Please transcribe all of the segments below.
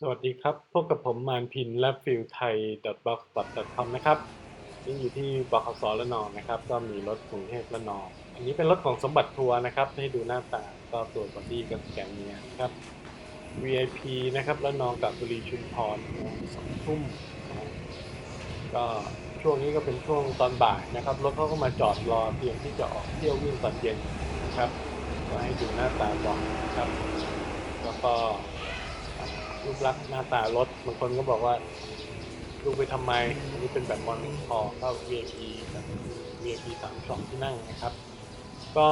สวัสดีครับ พบกับผมมานพินและฟิลไทย b o x c o m นะครับ นี่อยู่ที่บขสระนองนะครับ ก็มีรถกรุงเทพระนอง อันนี้เป็นรถของสมบัติทัวร์นะครับ ให้ดูหน้าตาก็ตัวบอดี้กับแกนเนียนะครับ VIP นะครับระนองกับบุรีชุมพรสองทุ่มก็ช่วงนี้ก็เป็นช่วงตอนบ่ายนะครับรถเขาก็มาจอดรอเตรียมที่จะออกเที่ยววิ่งตอนเย็นนะครับก็ให้ดูหน้าตาก่อนนะครับ แล้วก็ รูปลักษณ์หน้าตารถบางคนก็บอกว่าดูไปทำไม อันนี้เป็นแบบมอนิพอก็ VIP แบบ VIP สามสองที่นั่งนะครับ ก็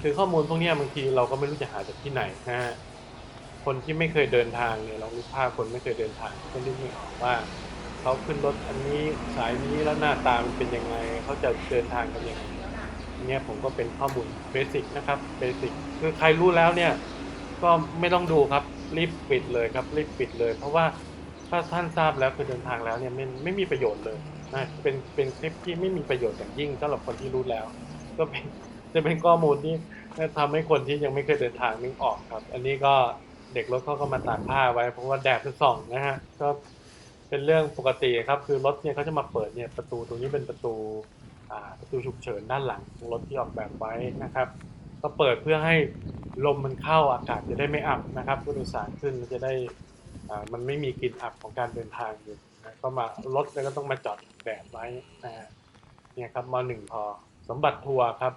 คือข้อมูลพวกนี้บางทีเราก็ไม่รู้จะหาจากที่ไหนนะฮะคนที่ไม่เคยเดินทางเนี่ยเรารู้ภาพคนไม่เคยเดินทางก็นึกไม่ออกว่าเขาขึ้นรถอันนี้สายนี้แล้วหน้าตามันเป็นยังไงเขาจะเดินทางกันยังไงเนี่ยผมก็เป็นข้อมูลเบสิกนะครับเบสิกคือใครรู้แล้วเนี่ยก็ไม่ต้องดูครับ รีบปิดเลยครับรีบปิดเลย เพราะว่าถ้าท่านทราบแล้วคือเดินทางแล้วเนี่ยไม่ไม่มีประโยชน์เลยนะเป็นเป็นคลิปที่ไม่มีประโยชน์อย่างยิ่งสำหรับคนที่รู้แล้ว ก็เป็นจะเป็นข้อมูลที่ทำให้คนที่ยังไม่เคยเดินทางนึกออกครับ อันนี้ก็เด็กรถเขาก็มาตากผ้าไว้เพราะว่าแดดมันส่องนะฮะก็เป็นเรื่องปกติครับ คือรถเนี่ยเขาจะมาเปิดเนี่ยประตูตรงนี้เป็นประตูอ่าประตูฉุกเฉินด้านหลังของรถที่ออกแบบไว้นะครับ ก็เปิดเพื่อให้ ลมมันเข้าอากาศจะได้ไม่อับนะครับผู้โดยสารขึ้นมันจะได้มันไม่มีกลิ่นอับของการเดินทางอยู่นะก็มารถแล้วก็ต้องมาจอดแดดไว้นะฮะเนี่ยครับมหนึ่งพอสมบัติทัวร์ครับ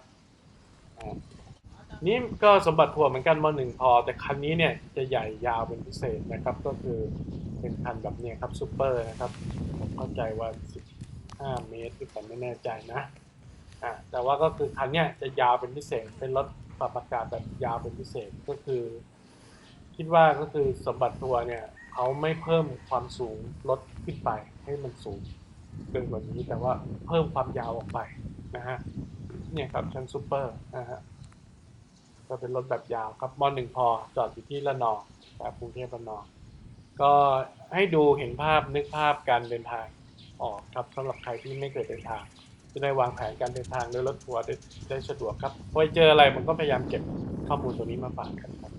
อ่านี่ก็สมบัติทัวร์เหมือนกันมหนึ่งพอแต่คันนี้เนี่ยจะใหญ่ยาวเป็นพิเศษนะครับก็คือเป็นคันแบบเนี้ครับซูเปอร์นะครับผมเข้าใจว่า 15 เมตรหรือผมไม่แน่ใจนะ อ่าแต่ว่าก็คือคันเนี้ยจะยาวเป็นพิเศษเป็นรถปรับอากาศแบบยาวเป็นพิเศษก็คือ คิดว่าก็คือสมบัติทัวเนี่ยเขาไม่เพิ่มความสูงรถขึ้นไปให้มันสูงเกินกว่านี้แต่ว่าเพิ่มความยาวออกไปนะฮะเนี่ยครับชั้นซูเปอร์นะฮะก็เป็นรถแบบยาวครับมอหนึ่งพอจอดอยู่ที่ระนองครับกรุงเทพระนองก็ให้ดูเห็นภาพนึกภาพการเดินทางออกครับสำหรับใครที่ไม่เคยเดินทาง จะได้วางแผนการเดินทางด้วยรถทัวร์ได้ได้สะดวกครับพอเจออะไรมันก็พยายามเก็บข้อมูลตัวนี้มาฝากกันครับ